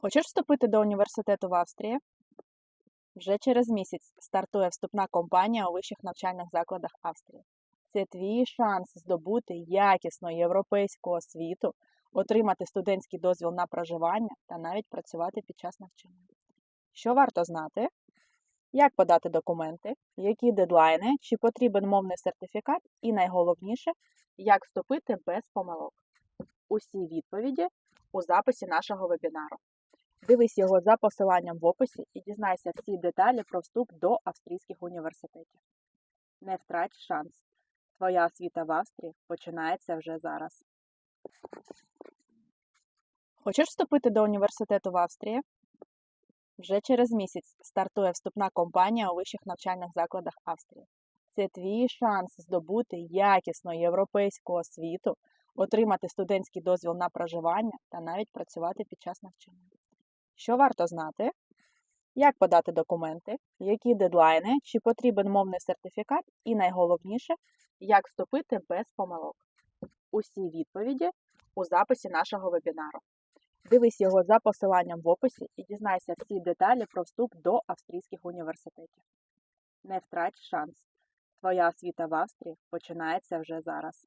Хочеш вступити до університету в Австрії? Вже через місяць стартує вступна кампанія у вищих навчальних закладах Австрії. Це твій шанс здобути якісну європейську освіту, отримати студентський дозвіл на проживання та навіть працювати під час навчання. Що варто знати? Як подати документи, які дедлайни, чи потрібен мовний сертифікат, і найголовніше, як вступити без помилок. Усі відповіді у записі нашого вебінару. Дивись його за посиланням в описі і дізнайся всі деталі про вступ до австрійських університетів. Не втрать шанс. Твоя освіта в Австрії починається вже зараз. Хочеш вступити до університету в Австрії? Вже через місяць стартує вступна кампанія у вищих навчальних закладах Австрії. Це твій шанс здобути якісну європейську освіту, отримати студентський дозвіл на проживання та навіть працювати під час навчання. Що варто знати? Як подати документи, які дедлайни, чи потрібен мовний сертифікат, і найголовніше, як вступити без помилок. Усі відповіді у записі нашого вебінару. Дивись його за посиланням в описі і дізнайся всі деталі про вступ до австрійських університетів. Не втрать шанс. Твоя освіта в Австрії починається вже зараз.